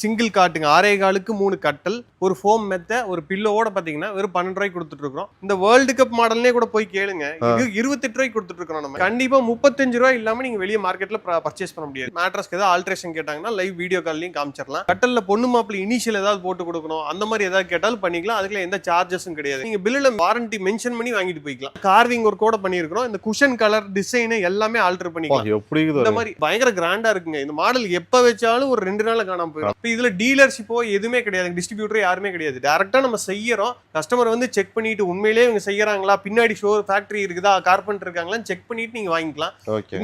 Single காட்டுங்க. ஆறே காலுக்கு மூணு கட்டல் ஒரு ஃபோம் மெத்த ஒரு பில்லோட பாத்தீங்கன்னா வெறும் பன்னெண்டு ரூபாய்க்கு கொடுத்துட்டு இருக்கோம் இந்த வேர்ல்டு கப் மாடல்லே கூட போய் கேளுங்க. இது இருபத்தெட்டு ரூபாய்க்கு கொடுத்துட்டு இருக்கோம் நம்ம. கண்டிப்பா முப்பத்தஞ்சு ரூபாய் இல்லாம நீங்க வெளியே மார்க்கெட்ல பர்ச்சேஸ் பண்ண முடியாது. மேட்ரஸ்க்கு ஏதாவது ஆல்ட்ரேஷன் கேட்டாங்கன்னா லைவ் வீடியோ கால்லையும் காமிச்சிடலாம். கட்டல்ல பொண்ணு மாப்பிள்ளை இனிஷியல் ஏதாவது போட்டு கொடுக்கணும். அந்த மாதிரி ஏதாவது கேட்டாலும் பண்ணிக்கலாம். அதுக்குள்ள எந்த சார்ஜஸும் கிடையாது. நீங்க பில்லுல வாரண்டி மென்ஷன் பண்ணி வாங்கிட்டு போய்க்கலாம். கார்விங் ஒர்க் கூட பண்ணியிருக்கிறோம். இந்த குஷன் கலர் டிசைன் எல்லாமே ஆல்டர் பண்ணிக்கலாம். இந்த மாதிரி பயங்கர கிராண்டா இருக்குங்க. இந்த மாடல் எப்ப வச்சாலும் ஒரு ரெண்டு நாள்ல காணாம போயிடும். இப்போ இதுல டீலர்ஷிப்போ எதுவுமே கிடையாது. டிஸ்ட்ரிபியூட்டர் யாருமே கிடையாது. டேரக்டா நம்ம செய்யறோம். கஸ்டமர் வந்து செக் பண்ணிட்டு உண்மையிலேயே இவங்க செய்யறாங்களா? பின்னாடி ஷோ ஃபேக்டரி இருக்குதா? கார்பெண்டர் இருக்காங்களான்னு செக் பண்ணிட்டு நீங்க வாங்கிக்கலாம்.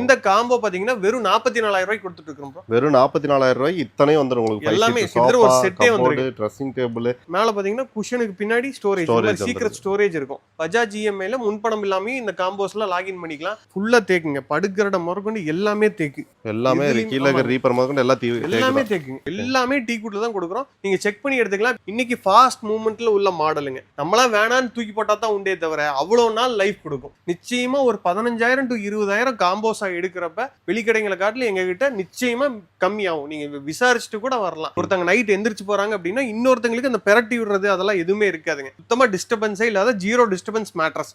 இந்த காம்போ பாத்தீங்கன்னா வெறும் நாற்பத்தி நாலாயிரம் ரூபாய்க்கு கொடுத்துட்டு இருக்கோம் bro. வெறும் நாற்பத்தி நாலாயிரம் ரூபாய்க்கு இத்தனையும் வந்துரும் உங்களுக்கு எல்லாமே ஒரு செட்டே வந்துருக்கு. ட்ரெஸ்ஸிங் டேபிள் மேல பாத்தீங்கன்னா குஷனுக்கு பின்னாடி ஸ்டோரேஜ் சீக்கிரம். ஸ்டோரேஜ் இருக்கும். பஜாஜ் இஎம்ஐல முன்பணம் இல்லாம இந்த காம்போஸ்ல லாகின் பண்ணிக்கலாம். ஃபுல்லா தேக்குங்க. படுக்கிற முதற்கொண்டு எல்லாமே தேக்கு. எல்லாமே கீழே. ரீப்பர் முதற்கொண்டு எல்லாம் தீ எல்லாமே தேக்குங்க. எல்லாமே டீ குட்ல தான் கொடுக்குறோம். நீங்க செக் பண்ணி எடுத்துக்கலாம். இன்னைக்கு ஃபாஸ்ட் மூவ்மெண்ட்ல உள்ள மாடலுங்க நம்மளாம் வேணான்னு தூக்கி போட்டா தான் உண்டே தவிர அவ்வளவு நாள் லைஃப் கொடுக்கும். நிச்சயமா ஒரு பதினஞ்சாயிரம் டு இருபதாயிரம் காம்போஸா எடுக்கிறப்ப வெளிக்கடைங்களை காட்டிலும் எங்க கிட்ட நிச்சயமா கம்மியாகும். நீங்க விசாரிச்சுட்டு கூட வரலாம். ஒருத்தங்க நைட் எந்திரிச்சு போறாங்க அப்படின்னா இன்னொருத்தங்களுக்கு அந்த பெரட்டி விடுறது அதெல்லாம் எதுவுமே இருக்காதுங்க. சுத்தமா டிஸ்டர்பன்ஸே இல்லாத ஜீரோ டிஸ்டர்பன்ஸ் மேட்ரஸ்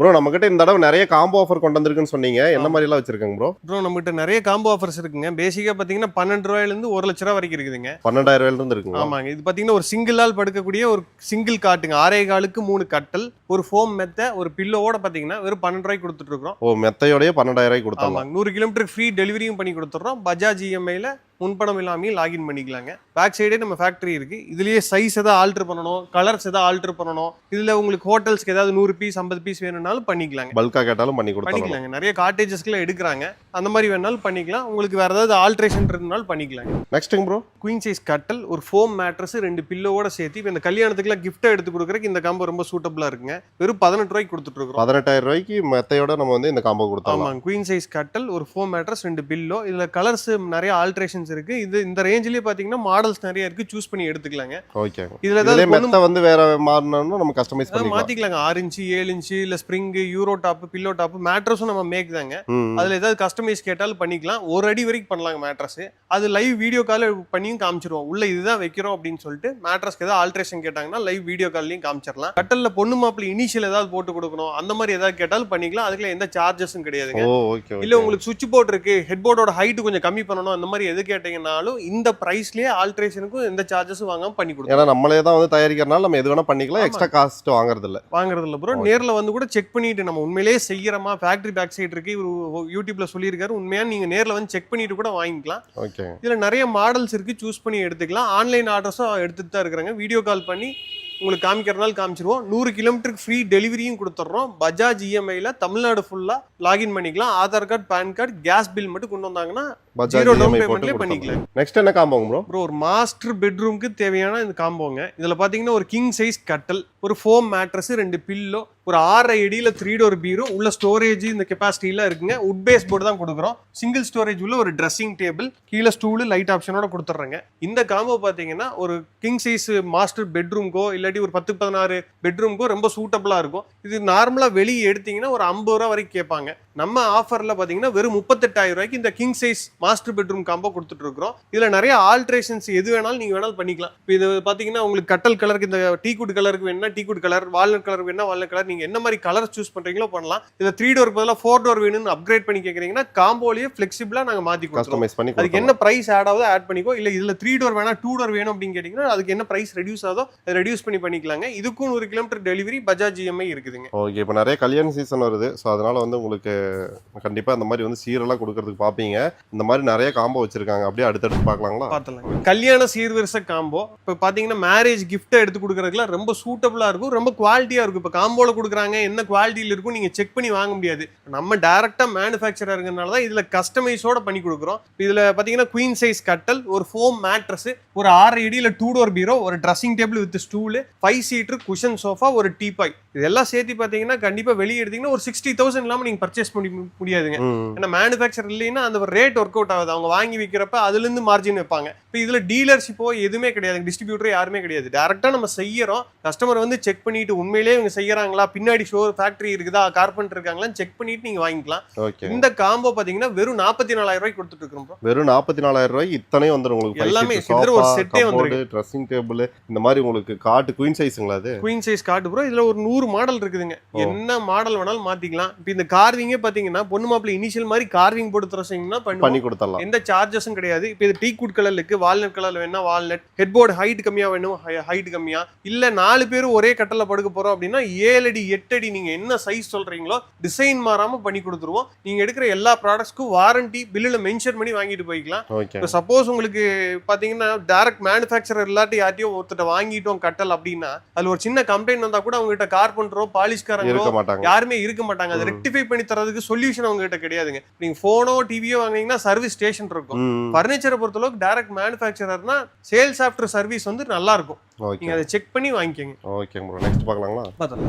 ப்ரோ நம்ம கிட்ட இந்த தடவை நிறைய காம்போ ஆஃபர் கொண்டு வந்திருக்குன்னு சொன்னீங்க. என்ன மாதிரி எல்லாம் வச்சிருக்காங்க ப்ரோ ப்ரோ நம்மகிட்ட நிறைய காம்போ ஆஃபர்ஸ் இருக்குங்க. பேசிக்கா பாத்தீங்கன்னா பன்னெண்டு ரூபாயில இருந்து ஒரு லட்ச ரூபா வரைக்கும் இருக்குதுங்க. பன்னெண்டாயிரம் ரூபாயில இருந்து இருக்குங்களா ஆமாங்க. இது பாத்தீங்கன்னா ஒரு சிங்கிள் ஆள் படுக்கக்கூடிய ஒரு சிங்கிள் காட்டுங்க. ஆறே காலுக்கு மூணு கட்டல் ஒரு ஃபோம் மெத்த ஒரு பில்லோட பாத்தீங்கன்னா வெறும் பன்னெண்டு ரூபாய்க்கு கொடுத்துட்டு இருக்கோம் ஓ மெத்தையோடய பன்னெண்டாயிரம் ரூபாய்க்கு கொடுத்தாங்க நூறு கிலோமீட்டர் ஃப்ரீ டெலிவரியும் பண்ணி கொடுத்துட்றோம். பஜாஜ் இஎம்ஐல முன்பணம் இல்லாமையும் லாகின் பண்ணிக்கலாங்க பேக் சைடே நம்ம ஃபேக்டரி இருக்கு. இதுலயே சைஸ் எதாவது ஆல்டர் பண்ணணும் கலர்ஸ் எதாவது ஆல்டர் பண்ணணும் இதுல உங்களுக்கு ஹோட்டல்ஸ்க்கு ஏதாவது நூறு பீஸ் ஐம்பது பீஸ் வேணும்னாலும் பண்ணிக்கலாங்க. பல்கா கேட்டாலும் பண்ணி பண்ணிக்கலாங்க. நிறைய காட்டேஜஸ்க்குலாம் எடுக்கிறாங்க. அந்த மாதிரி வேணாலும் பண்ணிக்கலாம். உங்களுக்கு வேற ஏதாவது ஆல்ட்ரேஷன் இருந்தாலும் பண்ணிக்கலாங்க. நெக்ஸ்ட்டுங்க ப்ரோ குயின் சைஸ் கட்டல் ஒரு ஃபோம் மேட்ரஸ் ரெண்டு பில்லோட சேர்த்து இப்போ இந்த கல்யாணத்துக்குலாம் கிஃப்ட்டை எடுத்து கொடுக்குறதுக்கு இந்த காம்போ ரொம்ப சூட்டபிளா இருக்குங்க. வெறும் பதினெட்டு ரூபாய்க்கு கொடுத்துட்டு இருக்கோம் பதினெட்டாயிரம் ரூபாய்க்கு மெத்தையோட நம்ம வந்து இந்த காம்போ கொடுத்தாங்க ஆமாங்க. குயின் சைஸ் கட்டல் ஒரு ஃபோம் மேட்ரஸ் ரெண்டு பில்லோ இதுல கலர்ஸ் நிறைய ஆல்ட்ரேஷன்ஸ் இருக்கு. இது இந்த ரேஞ்சிலேயே பாத்தீங்கன்னா மாடல்ஸ் நிறைய இருக்கு. சூஸ் பண்ணி எடுத்துக்கலாங்க. ஓகே இதுல ஏதாவது பொண்ணு- மெத்தை வந்து வேற மாறினோம்னா நம்ம கஸ்டமைஸ் பண்ணிக்கலாம். மாத்திக்கலாங்க. ஆறு இன்ச்சு ஏழு இன்ச்சு இல்ல spring euro top pillow top மேட்ரஸும் நம்ம மேக் தாங்க. அதுல ஏதாவது கஸ்டமைஸ் கேட்டாலும் பண்ணிக்கலாம். ஒரு அடி வரைக்கும் பண்ணலாங்க மேட்ரஸ் அது லைவ் வீடியோ கால் பண்ணியும் காமிச்சிருவோம். உள்ள இதுதான் வைக்கிறோம் அப்படின்னு சொல்லிட்டு மேட்ரஸ்க்கு ஏதாவது ஆல்ட்ரேஷன் கேட்டாங்கன்னா லைவ் வீடியோ கால்லையும் காமிச்சிடலாம் கட்டல்ல பொண்ணு மாப்பிள்ளை இனிஷியல் ஏதாவது போட்டு கொடுக்கணும். அந்த மாதிரி ஏதாவது கேட்டாலும் பண்ணிக்கலாம். அதுக்குள்ள எந்த சார்ஜஸும் கிடையாதுங்க. இல்ல உங்களுக்கு சுவிட்ச் போர்ட் இருக்கு. ஹெட் போர்டோட ஹைட் கொஞ்சம் கம்மி பண்ணணும். அந்த மாதிரி எது கேட்டீங்கன்னாலும் இந்த பிரைஸ்லயே ஆல்ட்ரேஷனுக்கும் எந்த சார்ஜஸும் வாங்காம பண்ணி கொடுக்கும் ஏன்னா நம்மளே தான் வந்து தயாரிக்கிறனால நம்ம எது வேணா பண்ணிக்கலாம். எக்ஸ்ட்ரா காஸ்ட் வாங்குறது இல்ல வாங்குறது இல்ல ப்ரோ. நேர்ல வந்து கூட செக் பண்ணிட்டு நம்ம உண்மையிலேயே செய்யறோமா? ஃபேக்டரி பேக் சைடு இருக்கு. இவரு யூடியூப்ல சொல்லியிருக்காரு. உண்மையா நீங்க நேர்ல வந்து செக் பண்ணிட்டு கூட வாங்கிக்கலாம். ஓகே இதுல நிறைய மாடல்ஸ் இருக்கு. சூஸ் பண்ணி எடுத்துக்கலாம். ஆன்லைன் ஆர்டர்ஸும் எடுத்துட்டு தான் இருக்கிறாங்க. வீடியோ கால் பண்ணி உங்களுக்கு காமிக்கிறனால காமிச்சிருவோம். நூறு கிலோமீட்டருக்கு ஃப்ரீ டெலிவரியும் கொடுத்துட்றோம். பஜாஜ் இஎம்ஐல தமிழ்நாடு ஃபுல்லா லாகின் பண்ணிக்கலாம். Aadhaar card PAN card gas bill மட்டும் கொண்டு வந்தாங்கன்னா பஜாஜ் EMI போட்டு பண்ணிக்கலாம் நெக்ஸ்ட் என்ன காம்போங்க ப்ரோ ப்ரோ ஒரு மாஸ்டர் பெட்ரூம்க்கு தேவையான இந்த காம்போங்க இதுல பாத்தீங்கன்னா ஒரு கிங் சைஸ் கட்டல் ஒரு ஃபோம் மேட்ரஸ் ரெண்டு பில்லோ ஒரு ஆறரை அடியில த்ரீ டோர் பீரோ உள்ள ஸ்டோரேஜ் இந்த கெப்பாசிட்டிலாம் இருக்குங்க. உட் பேஸ் போர்டு தான் கொடுக்குறோம். சிங்கிள் ஸ்டோரேஜ் உள்ள ஒரு ட்ரெஸ்ஸிங் டேபிள் கீழே ஸ்டூலு லைட் ஆப்ஷனோட கொடுத்துட்றாங்க இந்த காம்போ பாத்தீங்கன்னா ஒரு கிங் சைஸ் மாஸ்டர் பெட்ரூம்க்கோ இல்லாட்டி ஒரு பத்து பதினாறு பெட்ரூம்க்கோ ரொம்ப சூட்டபிளா இருக்கும். இது நார்மலா வெளியே எடுத்தீங்கன்னா ஒரு ஐம்பது ரூபா வரைக்கும் கேட்பாங்க. நம்ம ஆஃபர்ல பாத்தீங்கன்னா வெறும் முப்பத்தெட்டாயிரம் ரூபாய்க்கு இந்த king size master bedroom combo கொடுத்துட்டு இருக்கிறோம் இதுல நிறைய ஆல்ட்ரேஷன்ஸ் எது வேணாலும் நீங்க வேணாலும் பண்ணிக்கலாம். இப்போ இது பாத்தீங்கன்னா உங்களுக்கு கட்டல் கலருக்கு இந்த டீ குட் கலருக்கு வேணும்னா teak wood colour walnut colour வேணும்னா வால்நட் கலர் நீங்க என்ன மாதிரி கலர் சூஸ் பண்றீங்களோ பண்ணலாம். இதுல த்ரீ டோர் பதிலாக ஃபோர் டோர் வேணும்னு அப்கிரேட் பண்ணி கேக்குறீங்கன்னா காம்போலயே ஃபிளெக்சிபிளா நாங்க மாத்தி கொடுத்துருவோம். கஸ்டமைஸ் பண்ணி அதுக்கு என்ன பிரைஸ் ஆட் ஆகுதோ ஆட் பண்ணிக்கோ. இல்ல இதுல த்ரீ டோர் வேணா டூ டோர் வேணும் அப்படின்னு கேட்டீங்கன்னா அதுக்கு என்ன பிரைஸ் ரெடியூஸ் ஆகுதோ அதை ரெடியூஸ் பண்ணி பண்ணிக்கலாங்க. இதுக்கும் ஒரு கிலோமீட்டர் டெலிவரி பஜாஜ் இஎம்ஐ இருக்குதுங்க. ஓகே இப்போ நிறைய கல்யாண சீசன் வருது. ஸோ அதனால வந்து உங்களுக்கு கண்டிப்பா இந்த மாதிரி வந்து சீரெல்லாம் கொடுக்கறதுக்கு பார்ப்பீங்க இந்த மாதிரி நிறைய காம்போ வச்சிருக்காங்க. அப்படியே அடுத்தடுத்து பார்க்கலாங்களா? பார்த்தலாம் கல்யாண சீர்வரிசை காம்போ இப்போ பார்த்தீங்கன்னா மேரேஜ் கிஃப்ட்டை எடுத்து கொடுக்குறதுக்குலாம் ரொம்ப சூட்டபுளாக இருக்கும். ரொம்ப குவாலிட்டியாக இருக்கும். இப்போ காம்போல கொடுக்குறாங்க என்ன குவாலிட்டியில் இருக்கும் நீங்கள் செக் பண்ணி வாங்க முடியாது. நம்ம டேரெக்டாக மேனுஃபேக்சராக இருக்கிறனால தான் இதில் கஸ்டமைஸோட பண்ணி கொடுக்குறோம். இதில் பார்த்தீங்கன்னா குயின் சைஸ் கட்டல் ஒரு ஃபோம் மேட்ரஸ் ஒரு ஆறு இடியில் டூ டோர் பீரோ ஒரு dressing table with stool five seater cushion sofa ஒரு டீபாய் இதெல்லாம் சேர்த்து பார்த்தீங்கன்னா கண்டிப்பாக வெளியே எடுத்தீங்கன்னா ஒரு சிக்ஸ்டி தௌசண்ட் இல்லாமல் நீங்கள் பர்ச்சேஸ் பண்ணி முடியாதுங்க. ஏன்னா மேனுஃபேக்சர் இல்லைன்னா அந்த ரேட் ஒர்க் அவுட் ஆகுது. அவங்க வாங்கி விற்கிறப்ப அதுல இருந்து மார்ஜின் வைப்பாங்க. இப்போ இதுல டீலர்ஷிப்போ எதுவுமே கிடையாது. டிஸ்ட்ரிபியூட்டர் யாருமே கிடையாது. டேரக்டா நம்ம செய்யறோம். கஸ்டமர் வந்து செக் பண்ணிட்டு உண்மையிலேயே இவங்க செய்யறாங்களா? பின்னாடி ஷோ ஃபேக்டரி இருக்குதா? கார்பெண்டர் இருக்காங்களான்னு செக் பண்ணிட்டு நீங்க வாங்கிக்கலாம். இந்த காம்போ பாத்தீங்கன்னா வெறும் நாற்பத்தி நாலாயிரம் ரூபாய்க்கு கொடுத்துட்டு இருக்கோம் bro. வெறும் நாற்பத்தி நாலாயிரம் ரூபாய் இத்தனையும் வந்துரும் உங்களுக்கு. எல்லாமே ஒரு ஏ வந்துருக்கு. ட்ரெஸ்ஸிங் டேபிள் இந்த மாதிரி உங்களுக்கு காட்டு குயின் சைஸுங்களா அது? குயின் சைஸ் காட்டு ப்ரோ இதுல ஒரு நூறு மாடல் இருக்குதுங்க. என்ன மாடல் வேணாலும் மாத்திக்கலாம். இப்போ இந்த கார்விங்கே பாத்தீங்கன்னா பொண்ணு மாப்பிள்ள இனிஷியல் மாதிரி கார்விங் போட்டு தரசிங்கன்னா பண்ணி பண்ணுவோம். கொடுத்துடலாம். எந்த சார்ஜஸும் கிடையாது. இப்போ இது டீ குட் கலர் இருக்கு வால்நட் கலர்ல வேணா வால்நட் ஹெட் போர்டு ஹைட் கம்மியா வேணும்? ஹைட் கம்மியா? இல்ல நாலு பேரும் ஒரே கட்டல படுக்க போறோம் அப்படின்னா ஏழு அடி எட்டு அடி நீங்க என்ன சைஸ் சொல்றீங்களோ டிசைன் மாறாம பண்ணி கொடுத்துருவோம். நீங்க எடுக்கிற எல்லா ப்ராடக்ட்ஸ்க்கும் வாரண்டி பில்லுல மென்ஷன் பண்ணி வாங்கிட்டு போய்க்கலாம். இப்போ சப்போஸ் உங்களுக்கு பாத்தீங்கன்னா டைரக்ட் மேனுஃபேக்சரர் இல்லாட்டி யார்ட்டையும் ஒருத்தட்ட வாங்கிட்டோம் கட்டல் அப்படின்னா அதுல ஒரு சின்ன கம்ப்ளைண்ட் வந்தா கூட அவங்க கிட்ட கார்பெண்டரோ பாலிஷ்காரங்களோ யாருமே இருக்க மாட்டாங்க. அதை. ரெக்டிஃபை பண்ணி தரதுக்கு சொல்யூஷன் அவங்க கிட்ட கிடையாதுங்க. நீங்க போனோ டிவியோ வாங்குனீங்கன்னா சர்வீஸ் ஸ்டேஷன் இருக்கும். ம் ஃபர்னிச்சரை பொறுத்தளவுக்கு டைரக்ட் மேனுஃபேக்சரர்னா சேல்ஸ் ஆஃப்டர் சர்வீஸ் வந்து நல்லா இருக்கும் நீங்க அதை செக் பண்ணி வாங்கிக்கோங்க. ஓகே ப்ரோ நெக்ஸ்ட் பார்க்கலாங்களா?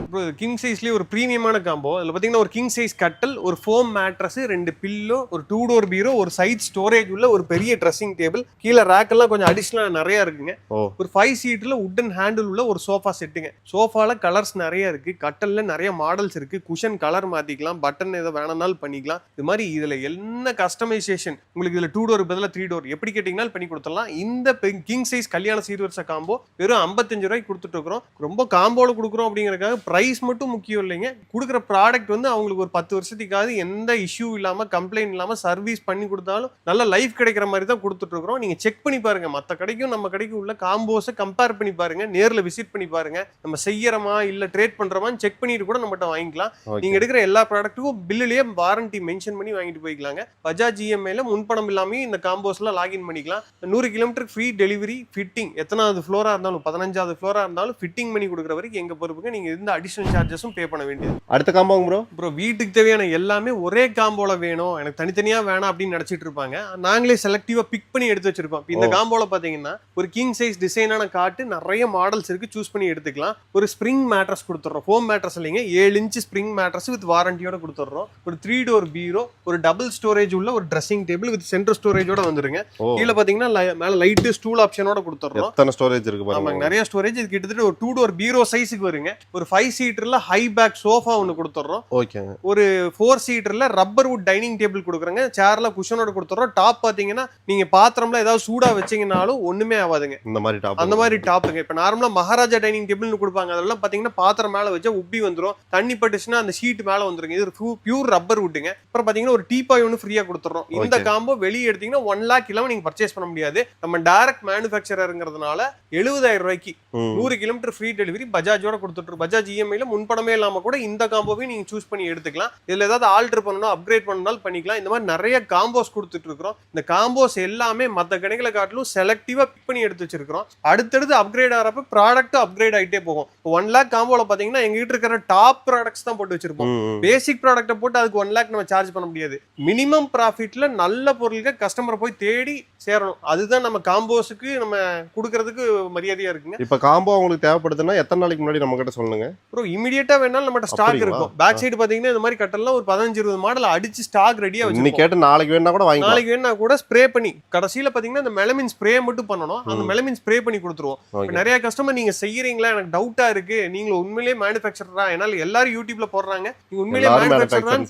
இப்போ கிங் சைஸ்லயே ஒரு ப்ரீமியமான காம்போ அதுல பாத்தீங்கன்னா ஒரு கிங் சைஸ் கட்டல் ஒரு ஃபோம் மேட்ரஸ் ரெண்டு பில்லோ ஒரு டூ டோர் பீரோ ஒரு சைட் ஸ்டோரேஜ் உள்ள ஒரு பெரிய ட்ரெஸ்ஸிங் டேபிள் கீழே ரேக் எல்லாம் கொஞ்சம் அடிஷனலா நிறைய இருக்குங்க. ஒரு ஃபைவ் சீட்ல உட்டன் ஹேண்டில் உள்ள ஒரு சோஃபா செட்டுங்க சோஃபால கலர்ஸ் நிறைய இருக்கு. கட்டல்ல நிறைய மாடல்ஸ் இருக்கு. குஷன் கலர் மாத்திக்கலாம். பட்டன் ஏதோ வேணும்னாலும் பண்ணிக்கலாம். இது மாதிரி இதுல என்ன கஸ்டமைசேஷன் உங்களுக்கு இதுல டூ டோர் பதிலா த்ரீ டோர் எப்படி கேட்டீங்கனாலும் பண்ணி கொடுத்துடலாம். இந்த கிங் சைஸ் கல்யாண சீர்வரிசை காம்போ வெறும் ஐம்பத்தஞ்சு ரூபாய்க்கு கொடுத்துட்டு இருக்கிறோம். ரொம்ப காம்போல கொடுக்குறோம் அப்படிங்கறதுக்காக பிரைஸ் மட்டும் முக்கியம் இல்லைங்க. கொடுக்குற ப்ராடக்ட் வந்து அவங்களுக்கு ஒரு பத்து வருஷத்துக்காவது எந்த இஷ்யூ இல்லாம கம்ப்ளைண்ட் இல்லாம சர்வீஸ் பண்ணி கொடுத்தாலும் நல்ல லைஃப் கிடைக்கிற மாதிரி தான் கொடுத்துட்டு இருக்கிறோம். நீங்க செக் பண்ணி பாருங்க. மத்த கடைக்கும் நம்ம கடைக்கும் உள்ள காம்போஸை கம்பேர் பண்ணி பாருங்க. நேர்ல விசிட் பண்ணி பாருங்க. நம்ம செய்யறோமா இல்ல ட்ரேட் பண்றோமான்னு செக் பண்ணிட்டு கூட நம்மகிட்ட வாங்கிக்கலாம். ஓகே நீங்க எடுக்கிற எல்லா ப்ராடக்ட்டுக்கும் பில்லுலயே வாரண்டி மென்ஷன் பண்ணி வாங்கிட்டு போய்க்கலாங்க. பஜாஜ் இஎம்ஐல முன்பணம் இல்லாம இந்த காம்போஸ்ல லாகின் பண்ணிக்கலாம். நூறு கிலோமீட்டர் ஃப்ரீ டெலிவரி ஃபிட்டிங் எத்தனாவது ஃப்ளோரா இருந்தாலும் பதினஞ்சாவது ஃப்ளோரா இருந்தாலும் ஃபிட்டிங் பண்ணி கொடுக்குற வரைக்கும் எங்க பொறுப்புங்க நீங்க இந்த அடிஷனல் சார்ஜஸும் பே பண்ண வேண்டியது அடுத்த காம்போங்க ப்ரோ அப்புறம் வீட்டுக்கு தேவையான எல்லாமே ஒரே காம்போல வேணும். எனக்கு தனித்தனியா வேணாம் அப்படின்னு நினைச்சிட்டு இருப்பாங்க. நாங்களே செலக்டிவா பிக் பண்ணி எடுத்து வச்சிருப்போம். இந்த. காம்போல பாத்தீங்கன்னா ஒரு கிங் சைஸ் டிசைனான காட்டு நிறைய மாடல்ஸ் இருக்கு. சூஸ் பண்ணி எடுத்துக்கலாம். ஒரு ஸ்ப்ரிங் மேட்ரஸ் கொடுத்துறோம் ஃபோம் மேட்ரஸ் இல்லைங்க ஏழு இன்ச் ஸ்ப்ரிங் மேட்ரஸ் வித் வாரண்டியோட கொடுத்துட்றோம். ஒரு த்ரீ டோர் பீரோ ஒரு டபுள் ஸ்டோரேஜ் உள்ள ஒரு ட்ரெஸ்ஸிங் டேபிள் வித் சென்டர் ஸ்டோரேஜோட வந்துருங்க. கீழே பாத்தீங்கன்னா மேல லைட்டு ஸ்டூல் ஆப்ஷனோட கொடுத்துட்றோம் எத்தனை ஸ்டோரேஜ் இருக்கு ஆமாங்க நிறைய ஸ்டோரேஜ் இது கிட்டத்தட்ட ஒரு டூ டோர் பீரோ சைஸுக்கு வருங்க. ஒரு ஃபைவ் சீட்டர்ல ஹை பேக் சோஃபா ஒன்று கொடுத்துட்றோம் ஓகேங்க ஒரு ஃபோர் சீட்டர்ல ரப்பர் வுட் டைனிங் டேபிள் கொடுக்குறோங்க. சேர்ல குஷனோட கொடுத்துறோம் டாப் பாத்தீங்கன்னா நீங்க பாத்திரம்ல ஏதாவது சூடா வச்சீங்கனாலும் ஒண்ணுமே ஆகாதுங்க இந்த மாதிரி டாப் அந்த மாதிரி டாப்புங்க இப்ப நார்மலா மகாராஜா டைனிங் டேபிள்னு கொடுப்பாங்க. அதெல்லாம் பாத்தீங்கன்னா பாத்திரம் மேல வச்சா உப்பி வந்துரும். தண்ணி பட்டுச்சுன்னா அந்த ஷீட் மேல வந்துருங்க. இது பியூர் ரப்பர் வுட்டுங்க அப்புறம் பாத்தீங்கன்னா ஒரு டீபாய் ஒன்று ஃப்ரீயா கொடுத்துறோம். இந்த. காம்போ வெளியே எடுத்தீங்கன்னா ஒன் லேக் இல்லாம நீங்க பர்ச்சேஸ் பண்ண முடியாது. நம்ம டைரக்ட் மேனுஃபேக்சரருங்கிறதுனால எழுபதாயிரம் ரூபாய்க்கு நூறு கிலோமீட்டர் ஃப்ரீ டெலிவரி பஜாஜோட கொடுத்துட்டு பஜாஜ் இஎம்ஐல முன்பணமே இல்லாம கூட இந்த காம்போவையும் நீங்க சூஸ் பண்ணி எடுத்துக்கலாம். இதுல ஏதாவது ஆல்டர் பண்ணணும் அப்கிரேட் பண்ணனாலும் பண்ணிக்கலாம். இந்த மாதிரி நிறைய காம்போஸ் கொடுத்துட்டு இருக்கிறோம். இந்த காம்போஸ் எல்லாமே மத்த கடைகளை காட்டிலும் செலக்டிவா பிக் பண்ணி எடுத்து வச்சிருக்கிறோம். அடுத்தடுத்து அப்கிரேட் ஆகிறப்ப ப்ராடக்ட்டும் அப்கிரேட் ஆயிட்டே போகும். ஒன் லேக் காம்போல பாத்தீங்கன்னா எங்ககிட்ட இருக்கிற டாப் ப்ராடக்ட்ஸ் தான் போட்டு வச்சிருப்போம். பேசிக் ப்ராடக்ட்டை போட்டு அதுக்கு ஒன் லேக் நம்ம சார்ஜ் பண்ண முடியாது. மினிமம் ப்ராஃபிட்ல நல்ல பொருளுக்கு கஸ்டமரை போய் தேடி சேரணும். அதுதான் நம்ம காம்போஸுக்கு நம்ம கொடுக்கறதுக்கு மரியாதையா இருக்குங்க. இப்ப காம்போ உங்களுக்கு தேவைப்படுதுன்னா எத்தனை நாளைக்கு முன்னாடி நம்ம கிட்ட சொல்லுங்க. ப்ரோ இமிடியேட்டா வேணாலும் நம்மகிட்ட ஸ்டாக்? இருக்கும். பேக் சைடு பாத்தீங்கன்னா இந்த மாதிரி கட்டெல்லாம் ஒரு பதினஞ்சு இருபது மாடல் அடிச்சு ஸ்டாக் ரெடியா இன்னைக்கு வச்சிருக்கோம் கேட்டு நாளைக்கு வேணா கூட வாங்கிக்கலாம். நாளைக்கு வேணா கூட ஸ்ப்ரே பண்ணி கடைசியில பாத்தீங்கன்னா இந்த மெலமின் ஸ்ப்ரே மட்டும் பண்ணணும். அந்த. மெலமின் ஸ்ப்ரே பண்ணி கொடுத்துருவோம். நிறைய கஸ்டமர் நீங்க செய்யறீங்களா? எனக்கு டவுட்டா இருக்கு. நீங்க உண்மையிலேயே மேனுஃபேக்சரரா என்னால எல்லாரும் யூடியூப்ல போடுறாங்க. நீங்க உண்மையிலேயே எல்லாரும்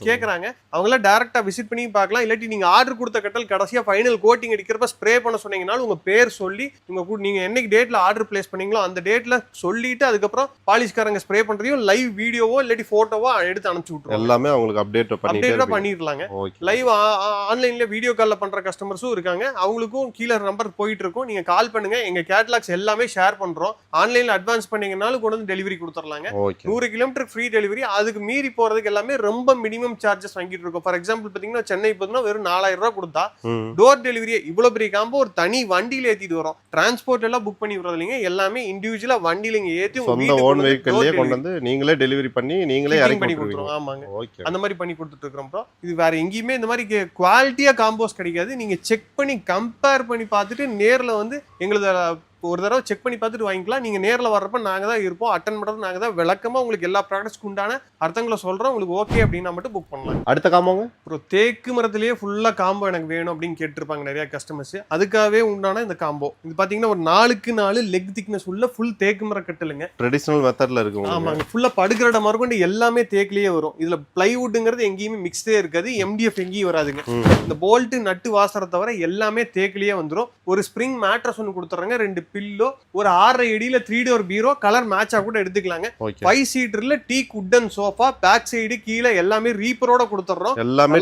கேக்குறாங்க. அவங்க எல்லாம் டேரக்டா விசிட் பண்ணி பார்க்கலாம். இல்லாட்டி நீங்க ஆர்டர் கொடுத்த கட்டல் கடைசியா ஃபைனல் கோட்டிங் அடிக்கிறப்ப ஸ்ப்ரே பண்ண சொன்னீங்கனாலும் உங்க பேர் சொல்லி உங்க கு- நீங்க என்னைக்கு டேட்ல ஆர்டர் பிளேஸ் பண்ணீங்களோ அந்த டேட்ல சொல்லிட்டு அதுக்கப்புறம் பாலிஷ்காரங்க ஸ்ப்ரே பண்றதையும் லைவ் வீடியோவோ இல்லாட்டி போட்டோவோ எடுத்து அனுப்பிச்சு விட்டுருவாங்க. எல்லாமே அவங்களுக்கு அப்டேட் பண்ணிட்டே அப்டேட்டா இருப்பீங்க. பண்ணிடலாங்க. லைவ் ஆன்லைன்ல வீடியோ கால்ல பண்ற கஸ்டமர்ஸும் இருக்காங்க. அவங்களுக்கும் கீழே நம்பர் போயிட்டு இருக்கும். நீங்க கால் பண்ணுங்க. எங்க கேட்லாக்ஸ் எல்லாமே ஷேர் பண்றோம். ஆன்லைன்ல அட்வான்ஸ் பண்ணீங்கனாலும் கொண்டு வந்து டெலிவரி கொடுத்துடலாங்க நூறு கிலோமீட்டர் ஃப்ரீ டெலிவரி அதுக்கு மீறி போறதுக்கு எல்லாமே ரொம்ப மினிமம் சார்ஜஸ் வாங்கிட்டு இருக்கோம். ஃபார் எக்ஸாம்பிள் பாத்தீங்கன்னா சென்னை பார்த்தீங்கன்னா வெறும் நாலாயிரம் ரூபாய் கொடுத்தா டோர் டெலிவரியே இவ்வளவு பெரிய காம்போ ஒரு தனி வண்டியில ஏத்திட்டு வரோம். டிரான்ஸ்போர்ட் எல்லாம் புக் பண்ணி விடுறது இல்லைங்க எல்லாமே இண்டிவிஜுவலா வண்டியில இங்க ஏத்தி சொந்த ஓன் வெஹிக்கிள்லயே கொண்டு வந்து நீங்களே டெலிவரி பண்ணி நீங்களே இறக்கி பண்ணி கொடுத்துருவோம். ஆமாங்க. அந்த மாதிரி பண்ணி கொடுத்துட்டு இருக்கிறோம் ப்ரோ இது வேற எங்கேயுமே இந்த மாதிரி குவாலிட்டியா காம்போஸ் கிடைக்காது. நீங்க செக் பண்ணி கம்பேர் பண்ணி பார்த்துட்டு நேர்ல வந்து எங்களது ஒரு தடவை செக் பண்ணி பார்த்துட்டு வாங்கிக்கலாம். நீங்க நேர்ல வர்றப்ப நாங்க தான் இருப்போம். அட்டன் பண்றது நாங்க தான் விளக்கமா உங்களுக்கு எல்லா ப்ராடக்ட்ஸ்க்கு உண்டான அர்த்தங்களை சொல்றோம். உங்களுக்கு ஓகே அப்படின்னா மட்டும் புக் பண்ணலாம். அடுத்த காம்போங்க அப்புறம் தேக்கு மரத்திலேயே ஃபுல்லா காம்போ எனக்கு வேணும் அப்படின்னு கேட்டிருப்பாங்க நிறைய கஸ்டமர்ஸ் அதுக்காகவே உண்டான இந்த காம்போ இது பாத்தீங்கன்னா ஒரு நாலுக்கு நாலு லெக் திக்னஸ் உள்ள ஃபுல் தேக்கு மர கட்டலுங்க. ட்ரெடிஷனல் மெத்தட்ல இருக்கு உங்களுக்கு. ஆமாங்க. ஃபுல்லா படுக்கிற இடம் முதற்கொண்டு எல்லாமே தேக்கிலேயே வரும். இதுல பிளைவுட்ங்கிறது எங்கேயுமே மிக்ஸ்டே இருக்காது. எம்டிஎஃப் எங்கேயும் வராதுங்க. இந்த போல்ட் நட்டு வாசரை தவிர எல்லாமே தேக்கிலேயே வந்துரும். ஒரு ஸ்ப்ரிங் மேட்ரஸ் ஒன்று கொடுத்துறாங்க. ரெண்டு பில்லோ ஒரு ஆறரை அடியில த்ரீ டோர் பீரோ கலர் மேட்சா கூட எடுத்துக்கலாங்க. Five சீட்டர்ல teak wooden sofa back side கீழே எல்லாமே ரீப்பரோட கொடுத்துட்றோம் எல்லாமே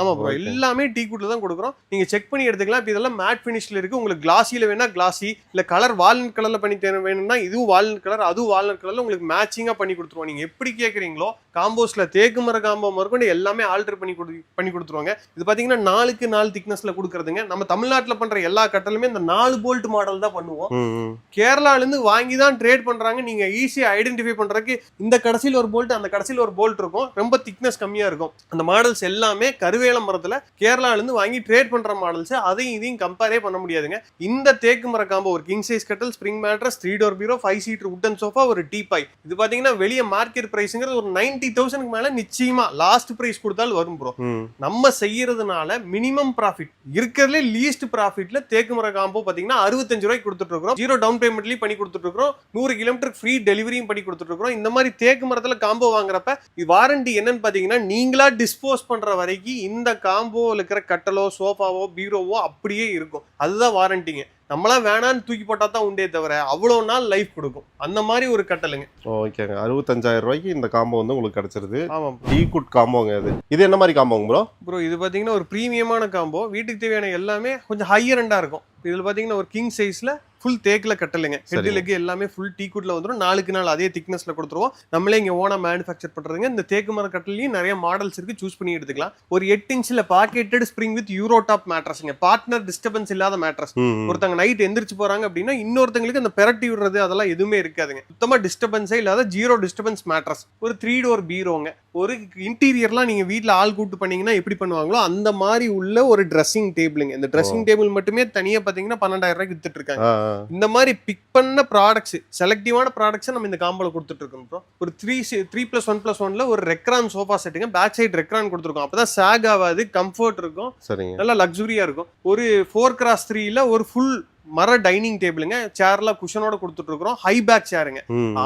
ஆமா ப்ரோ. எல்லாமே டீ குட்ல தான் கொடுக்குறோம். நீங்க செக் பண்ணி எடுத்துக்கலாம். இப்போ இதெல்லாம் மேட் ஃபினிஷ்ல இருக்கு. உங்களுக்கு கிளாசில வேணா கிளாசி இல்ல கலர் வால்நட் கலர்ல பண்ணி தர வேணும்னா இதுவும் வால்நட் கலர் அதுவும் வால்நட் கலர்ல உங்களுக்கு மேட்சிங்கா பண்ணி கொடுத்துருவோம். நீங்க எப்படி கேக்குறீங்களோ காம்போஸ்ல தேக்கு மர காம்போ முதற்கொண்டு எல்லாமே ஆல்டர் பண்ணி கொடு பண்ணி கொடுத்துருவாங்க. இது பாத்தீங்கன்னா நாலுக்கு நாலு திக்னஸ்ல கொடுக்குறதுங்க. நம்ம தமிழ்நாட்டுல பண்ற எல்லா கட்டலுமே இந்த நாலு போல்ட் மாடல் தான் பண்ணுவோம் ம், ம். கேரளால இருந்து வாங்கி தான் ட்ரேட் பண்றாங்க. நீங்க ஈஸியா ஐடென்டிஃபை பண்றதுக்கு இந்த கடைசியில் ஒரு போல்ட் அந்த கடைசியில் ஒரு போல்ட் இருக்கும். ரொம்ப திக்னஸ் கம்மியா இருக்கும். அந்த மாடல்ஸ் எல்லாமே கருவேல மரத்துல கேரளால இருந்து வாங்கி ட்ரேட் பண்ற மாடல்ஸ் அதையும் இதையும் கம்பேரே பண்ண முடியாதுங்க. இந்த தேக்கு மர காம்போ ஒரு கிங் சைஸ் கட்டல் spring mattress three door bureau five seater wooden sofa ஒரு டீ பாய் இது பாத்தீங்கன்னா வெளியே மார்க்கெட் பிரைஸ்ங்கிறது ஒரு நைன்டி தௌசண்ட்க்கு மேல நிச்சயமா லாஸ்ட் பிரைஸ் கொடுத்தாலும் வரும் ப்ரோ. நம்ம செய்யறதுனால மினிமம் ப்ராஃபிட் இருக்கிறதுல லீஸ்ட் ப்ராஃபிட்ல தேக்கு மர காம்போ பாத்தீங்கன்னா அறுபத்தஞ்சு ரூபாய்க்கு கொடுத்துட்டு இருக்கோம் ஜீரோ டவுன் பேமெண்ட்லயும் பண்ணி கொடுத்துட்டு இருக்கோம் நூறு கிலோமீட்டர் ஃப்ரீ டெலிவரியும் பண்ணி கொடுத்துட்டு இருக்கோம் இந்த மாதிரி தேக்கு மரத்துல காம்போ வாங்குறப்ப வாரண்டி என்னன்னு பாத்தீங்கன்னா நீங்களா டிஸ்போஸ் பண்ற வரைக்கும் இந்த காம்போல இருக்கிற கட்டலோ சோஃபாவோ பீரோவோ அப்படியே இருக்கும். அதுதான் வாரண்டிங்க நம்மளாம் வேணான்னு தூக்கி போட்டா தான் உண்டே தவிர அவ்வளவு நாள் லைஃப் கொடுக்கும். அந்த மாதிரி ஒரு கட்டலுங்க. ஓகேங்க. அறுபத்தஞ்சாயிரம் ரூபாய்க்கு இந்த காம்போ வந்து உங்களுக்கு கிடைச்சிருது. ஆமா டீ குட் காம்போங்க இது. இது என்ன மாதிரி காம்போங்க ப்ரோ ப்ரோ இது பாத்தீங்கன்னா ஒரு ப்ரீமியமான காம்போ வீட்டுக்கு தேவையான எல்லாமே கொஞ்சம் ஹையர் இருக்கும். இதுல பாத்தீங்கன்னா ஒரு கிங் சைஸ்ல ஃபுல் தேக்கில் கட்டலுங்க. சரிங்க. ஹெட்டிலுக்கு எல்லாமே ஃபுல் டீ குட்ல வந்துடும் நாளுக்கு நாள் அதே திக்னஸ்ல கொடுத்துருவோம். நம்மளே இங்க ஓனா மேனுஃபேக்சர் பண்றதுங்க. இந்த தேக்கு மர கட்டலையும் நிறைய மாடல்ஸ் இருக்கு. சூஸ் பண்ணி எடுத்துக்கலாம். ஒரு எட்டு இன்ச்சில் pocketed spring with euro top மேட்ரஸ்ங்க partner disturbance இல்லாத மேட்ரஸ். ஒருத்தங்க நைட் எந்திரிச்சு போறாங்க அப்படின்னா இன்னொருத்தங்களுக்கு அந்த பெரட்டி விடுறது அதெல்லாம் எதுவுமே இருக்காதுங்க. சுத்தமா டிஸ்டர்பன்ஸே இல்லாத ஜீரோ டிஸ்டர்பன்ஸ் மேட்ரஸ் ஒரு த்ரீ டோர் பீரோங்க ஒரு இன்டீரியர்லாம் நீங்க வீட்ல ஆள் கூட்டு பண்ணீங்கன்னா எப்படி பண்ணுவாங்களோ அந்த மாதிரி உள்ள ஒரு ட்ரெஸ்ஸிங் டேபிளுங்க இந்த ட்ரெஸ்ஸிங் டேபிள் மட்டுமே தனியா பாத்தீங்கன்னா பன்னெண்டாயிரம் ரூபாய்க்கு வித்துட்டு இருக்காங்க. இந்த மாதிரி பிக் பண்ண ப்ராடக்ட்ஸ் செலக்டிவான ப்ராடக்ட்ஸ் நம்ம இந்த காம்போல கொடுத்துட்டு இருக்கோம் ப்ரோ ஒரு three three plus one plus ஒன்ல ஒரு ரெக்ரான் சோஃபா செட்டுங்க பேக் சைடு ரெக்ரான் கொடுத்துருக்கோம். அப்பதான் சாக் ஆகாது கம்ஃபர்ட் இருக்கும். சரிங்க. நல்லா லக்ஸுரியா இருக்கும். ஒரு ஃபோர் கிராஸ் த்ரீல ஒரு ஃபுல் மர டைனிங் டேபிளுங்க சேர்லாம் குஷனோட கொடுத்துட்டு இருக்கிறோம் ஹை பேக் சேருங்க.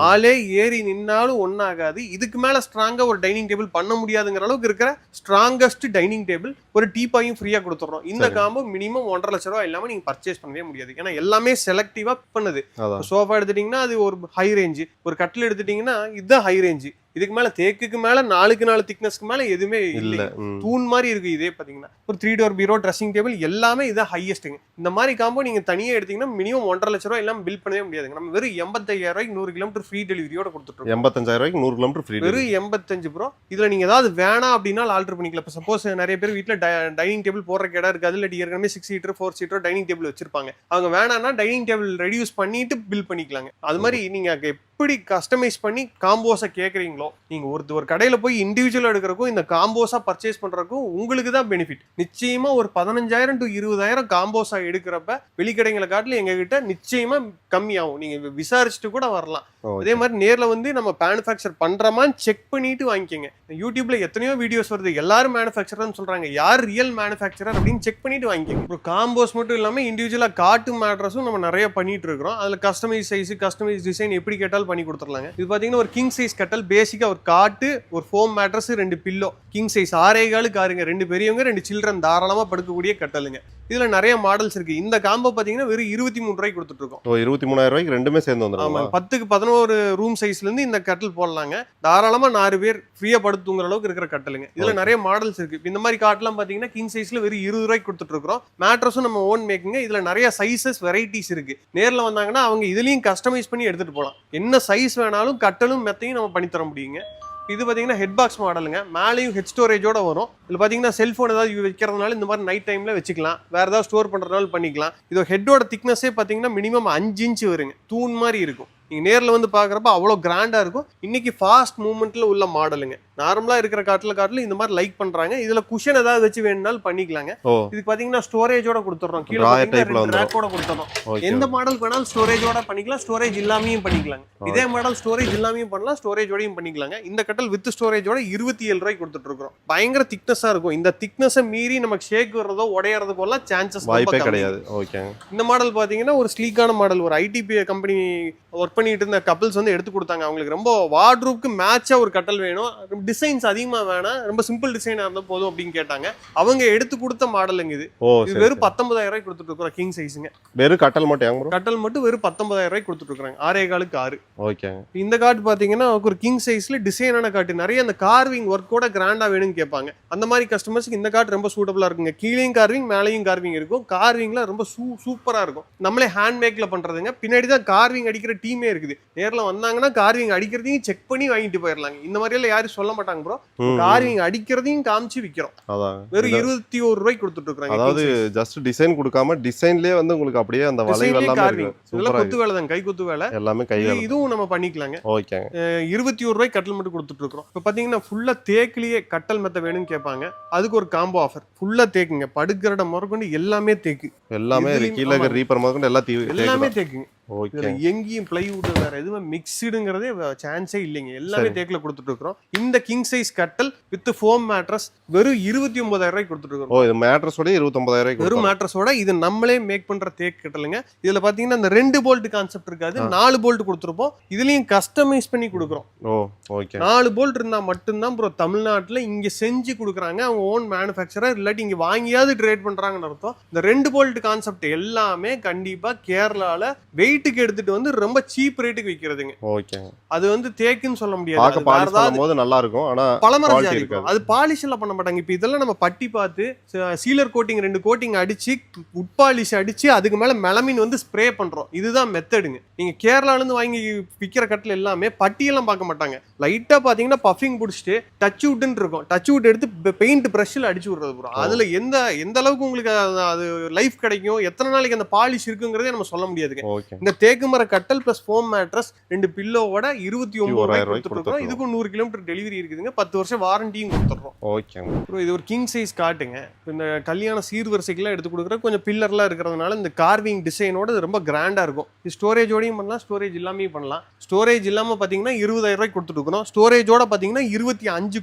ஆளே ஏறி நின்னாலும் ஒன்னாகாது இதுக்கு மேல ஸ்ட்ராங்கா ஒரு டைனிங் டேபிள் பண்ண முடியாதுங்கிற அளவுக்கு இருக்கிற ஸ்ட்ராங்கஸ்ட் டைனிங் டேபிள் ஒரு டீப்பாயும் ஃப்ரீயா கொடுத்துறோம் இந்த. காம்போ மினிமம் ஒன்றரை லட்ச ரூபா இல்லாம நீங்க பர்ச்சேஸ் பண்ணவே முடியாது. ஏன்னா எல்லாமே செலக்டிவா பண்ணுது. சோஃபா எடுத்துட்டீங்கன்னா அது ஒரு ஹை ரேஞ்சு ஒரு கட்டில் எடுத்துட்டீங்கன்னா இதுதான் ஹை ரேஞ்சு இதுக்கு மேல தேக்குக்கு மேல நாலுக்கு நாலு திக்னஸ்க்கு மேல எதுவுமே இல்ல. தூண் மாதிரி இருக்கு இதே பாத்தீங்கன்னா. ஒரு three door bureau dressing table எல்லாமே இதான் ஹையஸ்ட்டுங்க இந்த மாதிரி காம்போ நீங்க தனியா எடுத்தீங்கன்னா மினிமம் ஒன்றரை லட்ச ரூபா இல்லாம பில் பண்ணவே முடியாதுங்க. நம்ம வெறும் எண்பத்தையாயிரம் ரூபாய்க்கு நூறு கிலோமீட்டர் ஃப்ரீ டெலிவரியோட கொடுத்துட்டு எண்பத்தஞ்சாயிரம் ரூபாய்க்கு நூறு கிலோமீட்டர் ஃப்ரீ வெறும் எண்பத்தஞ்சு ப்ரோ இதுல நீங்க ஏதாவது வேணாம் அப்படின்னா ஆல்டர் பண்ணிக்கலாம். இப்போ சப்போஸ் நிறைய பேர் வீட்ல டைனிங் டேபிள் போடுற இடம் இருக்காது இல்லாட்டி ஏற்கனவே six seater four seater dining table வச்சிருப்பாங்க. அவங்க வேணாம்னா டைனிங் டேபிள் ரெடியூஸ் பண்ணிட்டு பில் பண்ணிக்கலாங்க. அது மாதிரி நீங்க எப்படி கஸ்டமைஸ் பண்ணி காம்போஸை கேக்குறீங்களோ நீங்க ஒரு ஒரு கடையில போய் இண்டிவிஜுவல் எடுக்கிறக்கும் இந்த காம்போஸா பர்ச்சேஸ் பண்றதுக்கும் உங்களுக்கு தான் பெனிஃபிட் நிச்சயமா ஒரு பதினஞ்சாயிரம் டு இருபதாயிரம் காம்போஸா எடுக்கிறப்ப வெளிக்கடைங்களை காட்டிலும் எங்க கிட்ட நிச்சயமா கம்மியாகும். நீங்க விசாரிச்சுட்டு கூட வரலாம். அதே மாதிரி நேர்ல வந்து நம்ம மேனுஃபேக்சர் பண்றோமான்னு செக் பண்ணிட்டு வாங்கிக்கோங்க. யூடியூப்ல எத்தனையோ வீடியோஸ் வருது. எல்லாரும் மேனுஃபேக்சர்னு சொல்றாங்க. யார் ரியல் மேனுஃபேக்சரர் அப்படின்னு செக் பண்ணிட்டு வாங்கிக்கோங்க. அப்புறம் காம்போஸ் மட்டும் இல்லாம இண்டிவிஜுவலா காட்டு மேட்ரஸும் நம்ம நிறைய பண்ணிட்டு இருக்கிறோம். அதுல கஸ்டமைஸ் சைஸ் கஸ்டமைஸ் டிசைன் எப்படி கேட்டாலும் பண்ணி கொடுத்துடலாங்க. இது பாத்தீங்கன்னா ஒரு கிங் சைஸ் கட்டல். பேசிக்கா ஒரு காட்டு ஒரு ஃபோம் மேட்ரஸ் ரெண்டு பில்லோ கிங் சைஸ் ஆறே காலுக்கு ஆறுங்க. ரெண்டு பெரியவங்க ரெண்டு சில்ட்ரன் தாராளமா படுக்கக்கூடிய கட்டலுங்க. இதுல நிறைய மாடல்ஸ் இருக்கு. இந்த காம்போ பாத்தீங்கன்னா வெறும் இருபத்தி மூணு ரூபாய்க்கு கொடுத்துட்டு இருக்கோம் ஓ இருபத்தி மூணாயிரம் ரூபாய்க்கு ரெண்டுமே சேர்ந்து ஆமா வந்துருங்களா பத்துக்கு பதினோரு ரூம் சைஸ்ல இருந்து இந்த கட்டில் போடலாங்க. தாராளமா நாலு பேர் ஃப்ரீயா படுத்து தூங்குற அளவுக்கு இருக்கிற கட்டலுங்க இதுல. நிறைய மாடல்ஸ் இருக்கு. இந்த மாதிரி காட்டெல்லாம் பாத்தீங்கன்னா கிங் சைஸ்ல வெறும் இருபது ரூபாய்க்கு கொடுத்துட்டு இருக்கிறோம் மேட்ரஸும் நம்ம ஓன் மேக்கிங்க இதுல நிறைய சைசஸ் வெரைட்டிஸ் இருக்கு. நேர்ல வந்தாங்கன்னா அவங்க இதுலயும் கஸ்டமைஸ் பண்ணி எடுத்துட்டு போகலாம் என்ன சைஸ் வேணாலும் கட்டலும் மெத்தையும் நம்ம பண்ணி தர முடியுங்க. இது பார்த்தீங்கன்னா ஹெட் பாக்ஸ் மாடலுங்க மேலேயும் ஹெட் ஸ்டோரேஜோட வரும். இதில் பார்த்தீங்கன்னா செல்ஃபோன் ஏதாவது வைக்கிறதுனால இந்த மாதிரி நைட் டைமில் வச்சுக்கலாம். வேறு ஏதாவது ஸ்டோர் பண்ணுறதுனால பண்ணிக்கலாம். இதோ ஹெட்டோட திக்னஸே பார்த்தீங்கன்னா மினிமம் அஞ்சு இன்ச்சு வருங்க. தூண் மாதிரி இருக்கும். நீங்கள் நேரில் வந்து பார்க்குறப்ப அவ்வளோ கிராண்டாக இருக்கும். இன்னைக்கு ஃபாஸ்ட் மூமெண்ட்டில் உள்ள மாடலுங்க நார்மலா இருக்கிற காட்டில் காட்டில் இந்த மாதிரி லைக் பண்றாங்க. இதுல குஷன் ஏதாவது வச்சு வேணும்னாலும் பண்ணிக்கலாங்க. இதுக்கு பாத்தீங்கன்னா ஸ்டோரேஜோட கொடுத்துறோம் கீழே. ரேக்கோட கொடுத்துறோம் ஓகே எந்த மாடல் வேணாலும் ஸ்டோரேஜோட பண்ணிக்கலாம். ஸ்டோரேஜ் இல்லாமையும் பண்ணிக்கலாங்க. இதே மாடல் ஸ்டோரேஜ் இல்லாமையும் பண்ணலாம். ஸ்டோரேஜோடையும் பண்ணிக்கலாங்க. இந்த கட்டல் வித் ஸ்டோரேஜோட இருபத்தி ஏழு ரூபாய்க்கு கொடுத்துட்டு இருக்கோம் பயங்கர திக்னஸா இருக்கும். இந்த திக்னஸை மீறி நமக்கு ஷேக் வர்றதோ உடையறதுக்கோ எல்லாம் சான்சஸ் வாய்ப்பே கிடையாது. ஓகேங்க இந்த மாடல் பாத்தீங்கன்னா ஒரு ஸ்லீக்கான மாடல் ஒரு ஐடிபி கம்பெனி ஒர்க் பண்ணிட்டு இருந்த கப்பல்ஸ் வந்து எடுத்து கொடுத்தாங்க. அவங்களுக்கு ரொம்ப வார்ட்ரூப்க்கு மேட்சா ஒரு கட்டல் வேணும். டிசைன்ஸ் அதிகமா வேணாம் ரொம்ப சிம்பிள் டிசைனா இருந்தா போதும் அப்படின்னு கேட்டாங்க. அவங்க எடுத்து கொடுத்த மாடலுங்க இது. ஓ இது வெறும் பத்தொன்பதாயிரம் ரூபாய் கொடுத்துட்டு இருக்கிறோம் கிங் சைஸுங்க வெறும் கட்டல் மட்டும் ஏங்க கட்டல் மட்டும் வெறும் பத்தொன்பதாயிரம் ரூபாய் கொடுத்துட்டு இருக்காங்க ஆறே காலுக்கு ஆறு. ஓகேங்க இந்த கார்டு பாத்தீங்கன்னா ஒரு கிங் சைஸ்ல டிசைனான காட்டு. நிறைய அந்த கார்விங் ஒர்க்கோட கிராண்டா வேணும்னு கேட்பாங்க. அந்த மாதிரி கஸ்டமர்ஸ்க்கு இந்த கார்டு ரொம்ப சூட்டபிளா இருக்குங்க. கீழேயும் கார்விங் மேலேயும் கார்விங் இருக்கும். கார்விங்ல ரொம்ப சூ சூப்பரா இருக்கும். நம்மளே ஹேண்ட் மேக்ல பண்றதுங்க. பின்னாடி தான் கார்விங் அடிக்கிற டீமே இருக்குது. நேர்ல வந்தாங்கன்னா கார்விங் அடிக்கிறதையும் செக் பண்ணி வாங்கிட்டு போயிடலாங்க இந்த மாதிரி எல்லாம் யாரும் சொல்ல மாட்டாங்க ப்ரோ ம், கார்விங் அடிக்கிறதையும் காமிச்சு விக்கிறோம். அதான். வெறும் இருபத்தி ஒரு ரூபாய்க்கு கொடுத்துட்டு இருக்காங்க அதாவது ஜஸ்ட் டிசைன் கொடுக்காம டிசைன்லயே வந்து உங்களுக்கு அப்படியே அந்த வளைவு எல்லாமே இதெல்லாம் குத்து வேலை தான் கை குத்து வேலை. எல்லாமே கை இதுவும் நம்ம பண்ணிக்கலாங்க. ஓகேங்க. இருபத்தி ஒரு ரூபாய் கட்டல் மட்டும் கொடுத்துட்டு இருக்கோம் இப்போ பார்த்தீங்கன்னா ஃபுல்லாக தேக்கிலேயே கட்டல் மெத்த வேணும்னு கேட்பாங்க. அதுக்கு ஒரு காம்போ ஆஃபர் ஃபுல்லாக தேக்குங்க. படுக்கிற முதற்கொண்டு எல்லாமே தேக்கு. எல்லாமே கீழே. ரீப்பர் முதற்கொண்டு எல்லா எல்லாமே தேக்குங்க. ஓகே இதுல எங்கேயும் பிளைவுட் வேற எதுவும் மிக்ஸ்டுங்கிறதே சான்ஸே இல்லைங்க. எல்லாமே. தேக்கில் கொடுத்துட்டு இருக்கிறோம் இந்த கிங் சைஸ் கட்டல் வித் ஃபோம் மேட்ரஸ் வெறும் இருபத்தி ஒன்பதாயிரம் ரூபாய் கொடுத்துட்டு இருக்கோம் ஓ இது மேட்ரஸோட இருபத்தொன்பதாயிரம் வெறும் ரூபாய் மேட்ரஸோட இது நம்மளே மேக் பண்ற தேக்கு கட்டலுங்க. இதுல பாத்தீங்கன்னா இந்த ரெண்டு போல்ட் கான்செப்ட் இருக்காது. நாலு போல்ட் கொடுத்துருப்போம். இதுலயும் கஸ்டமைஸ் பண்ணி கொடுக்குறோம். ஓ ஓகே. நாலு போல்ட் இருந்தா மட்டும்தான் ப்ரோ தமிழ்நாட்டுல இங்க செஞ்சு கொடுக்குறாங்க. அவங்க ஓன் மேனுஃபேக்சரர் இல்லாட்டி இங்க வாங்கியாவது ட்ரேட் பண்றாங்கன்னு அர்த்தம். இந்த ரெண்டு போல்ட் கான்செப்ட் எல்லாமே கண்டிப்பா கேரளால வெயிட்டுக்கு எடுத்துட்டு வந்து ரொம்ப சீப் ரேட்டுக்கு விற்கிறதுங்க ஓகேங்க அது வந்து தேக்குன்னு சொல்ல முடியாது. வேற ஏதாவது நல்லா இருக்கும் ஆனா பழமரம். இருக்கும். அது பாலிஷ் எல்லாம் பண்ண மாட்டாங்க. இப்போ இதெல்லாம் நம்ம பட்டி பார்த்து சீலர் கோட்டிங் ரெண்டு கோட்டிங் அடிச்சு உட் பாலிஷ் அடிச்சு அதுக்கு மேல மெலமின் வந்து ஸ்ப்ரே பண்றோம். இதுதான் மெத்தடுங்க நீங்க கேரளால இருந்து வாங்கி விக்கிற கட்டில் எல்லாமே பட்டியெல்லாம் பார்க்க மாட்டாங்க. லைட்டா பாத்தீங்கன்னா பஃபிங் பிடிச்சிட்டு டச் வுட்னு இருக்கும். டச் வுட் எடுத்து பெயிண்ட் பிரஷ்ல அடிச்சு விடுறது ப்ரோ அதுல எந்த எந்த அளவுக்கு உங்களுக்கு அது- லைஃப் கிடைக்கும் எத்தனை நாளைக்கு அந்த பாலிஷ் இருக்குங்கிறதே நம்ம சொல்ல முடியாதுங்க. இந்த தேக்கு மர கட்டல் பிளஸ் ஃபோம் மேட்ரஸ் ரெண்டு பில்லோவோட இருபத்தி ஒன்பது ரூபாய் கொடுத்துருக்கோம். இதுக்கும் நூறு கிலோமீட்டர் டெலிவரி இருக்குதுங்க. பத்து வருஷம் வாரண்டியும் கொடுத்துட்றோம் ஓகேங்க அப்புறம் இது ஒரு கிங் சைஸ் காட்டுங்க இந்த கல்யாண சீர்வரிசைக்கெல்லாம் எடுத்து கொடுக்குற கொஞ்சம் பில்லர்லாம் இருக்கிறதுனால இந்த கார்விங் டிசைனோட ரொம்ப கிராண்டா இருக்கும். இது ஸ்டோரேஜோடையும் பண்ணலாம் ஸ்டோரேஜ் இல்லாமையும் பண்ணலாம். ஸ்டோரேஜ் இல்லாம பாத்தீங்கன்னா இருபதாயிரம் ரூபாய்க்கு கொடுத்துட்டு இருக்கிறோம் ஸ்டோரேஜோட பாத்தீங்கன்னா இருபத்தி அஞ்சு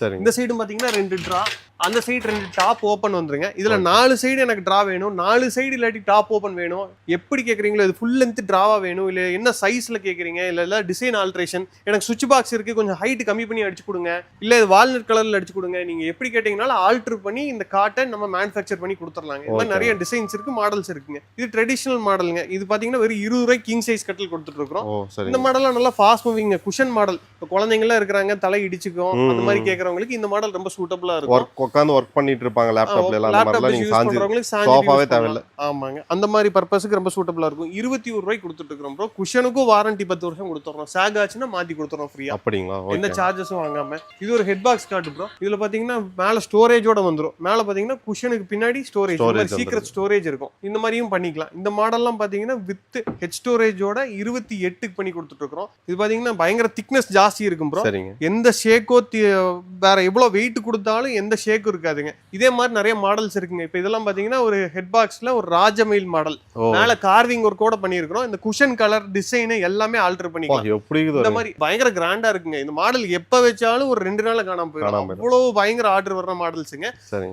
சரிங்க. இந்த சைடு பாத்தீங்கன்னா ரெண்டு ட்ரா அந்த சைடு ரெண்டு டாப் ஓப்பன் வந்துருங்க. இதுல நாலு சைடு எனக்கு டிரா வேணும். நாலு சைடு இல்லாட்டி டாப் ஓப்பன் வேணும். எப்படி கேக்குறீங்களோ இது ஃபுல் லென்த் டிராவா வேணும். இல்ல என்ன சைஸ்ல கேக்குறீங்க? இல்ல இல்ல டிசைன் ஆல்ட்ரேஷன் எனக்கு சுவிட்ச் பாக்ஸ் இருக்கு. கொஞ்சம் ஹைட் கம்மி பண்ணி அடிச்சு கொடுங்க. இல்ல இது வால்நட் கலர்ல அடிச்சு கொடுங்க. நீங்க எப்படி கேட்டீங்கனாலும் ஆல்டர் பண்ணி இந்த காட்டை நம்ம மேனுஃபேக்சர் பண்ணி கொடுத்துடலாங்க மாதிரி Okay. நிறைய டிசைன்ஸ் இருக்கு மாடல்ஸ் இருக்குங்க. இது ட்ரெடிஷனல் மாடலுங்க இது பாத்தீங்கன்னா வெறும் இருபது ரூபாய் கிங் சைஸ் கட்டில் கொடுத்துட்டு ஓ இந்த மாடல்லாம் நல்லா ஃபாஸ்ட் மூவிங் குஷன் மாடல் இப்போ குழந்தைங்களாம் இருக்கிறாங்க தலை இடிச்சுக்கும் அந்த மாதிரி. கேட்கறவங்களுக்கு இந்த மாடல் ரொம்ப சூட்டபிளா இருக்கும். ஒர்க் உட்காந்து ஒர்க் பண்ணிட்டு இருப்பாங்க லேப்டாப்ல எல்லாம் லேப்டாப் யூஸ் பண்றவங்களுக்கு சோஃபாவே. தேவையில்ல. ஆமாங்க. அந்த மாதிரி பர்பஸ்க்கு ரொம்ப சூட்டபிளா இருக்கும். இருபத்தி ஒரு ரூபாய்க்கு கொடுத்துட்டு இருக்கிறோம் ப்ரோ குஷனுக்கும் வாரண்டி பத்து வருஷம் கொடுத்துறோம். சேக் ஆச்சுன்னா மாத்தி கொடுத்துறோம் ஃப்ரீயா அப்படிங்களா? எந்த சார்ஜஸும் வாங்காம. இது ஒரு ஹெட் பாக்ஸ் கார்டு ப்ரோ இதுல பாத்தீங்கன்னா மேல ஸ்டோரேஜோட வந்துரும். மேல பாத்தீங்கன்னா குஷனுக்கு பின்னாடி ஸ்டோரேஜ் சீக்கிரம் ஸ்டோரேஜ் இருக்கும். இந்த மாதிரியும் பண்ணிக்கலாம். இந்த மாடல்லாம் பாத்தீங்கன்னா வித் ஹெட் ஸ்டோரேஜோட இருபத்தி எட்டுக்கு பண்ணி கொடுத்துட்டு இருக்கிறோம். இது பாத்தீங்கன்னா பயங்கர திக்னஸ் ஜாஸ்தி இருக்கும் ப்ரோ சரிங்க. எந்த ஷேக்கோ வேற எவ்வளவு வெயிட் கொடுத்தாலும் எந்த ஷேக்கும் இருக்காதுங்க. இதே மாதிரி நிறைய மாடல்ஸ் இருக்குங்க. இப்போ இதெல்லாம் பாத்தீங்கன்னா ஒரு ஹெட் பாக்ஸ்ல ஒரு ராஜமயில் மாடல் மேல கார்விங் ஒர்க் கூட பண்ணியிருக்கிறோம். இந்த குஷன் கலர் டிசைன் எல்லாமே ஆல்டர் பண்ணிக்கலாம். எப்படி இந்த மாதிரி பயங்கர கிராண்டா இருக்குங்க. இந்த மாடல் எப்ப வச்சாலும் ஒரு ரெண்டு நாள்ல காணாம போயிடும். அவ்வளவு பயங்கர ஆர்டர் வர்ற மாடல்ஸுங்க